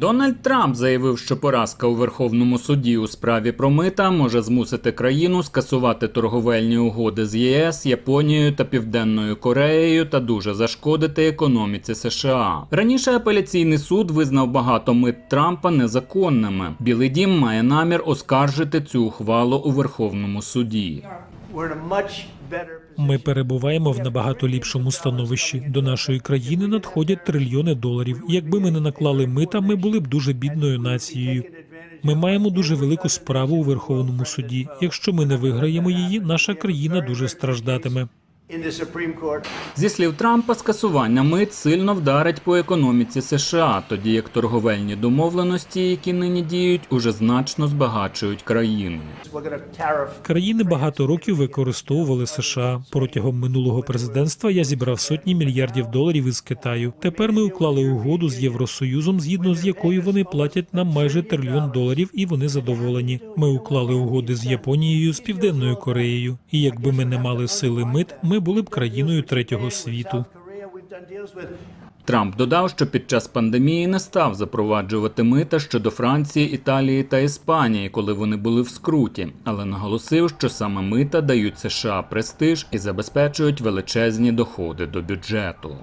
Дональд Трамп заявив, що поразка у Верховному суді у справі про мита може змусити країну скасувати торговельні угоди з ЄС, Японією та Південною Кореєю та дуже зашкодити економіці США. Раніше апеляційний суд визнав багато мит Трампа незаконними. Білий дім має намір оскаржити цю ухвалу у Верховному суді. Ми перебуваємо в набагато ліпшому становищі. До нашої країни надходять трильйони доларів. Якби ми не наклали мита, ми були б дуже бідною нацією. Ми маємо дуже велику справу у Верховному суді. Якщо ми не виграємо її, наша країна дуже страждатиме. Зі слів Трампа, скасування мит сильно вдарить по економіці США, тоді як торговельні домовленості, які нині діють, уже значно збагачують країну. Країни багато років використовували США. Протягом минулого президентства я зібрав сотні мільярдів доларів із Китаю. Тепер ми уклали угоду з Євросоюзом, згідно з якою вони платять нам майже трильйон доларів, і вони задоволені. Ми уклали угоди з Японією, з Південною Кореєю. І якби ми не мали сили мит, ми були б країною третього світу. Трамп додав, що під час пандемії не став запроваджувати мита щодо Франції, Італії та Іспанії, коли вони були в скруті, але наголосив, що саме мита дають США престиж і забезпечують величезні доходи до бюджету.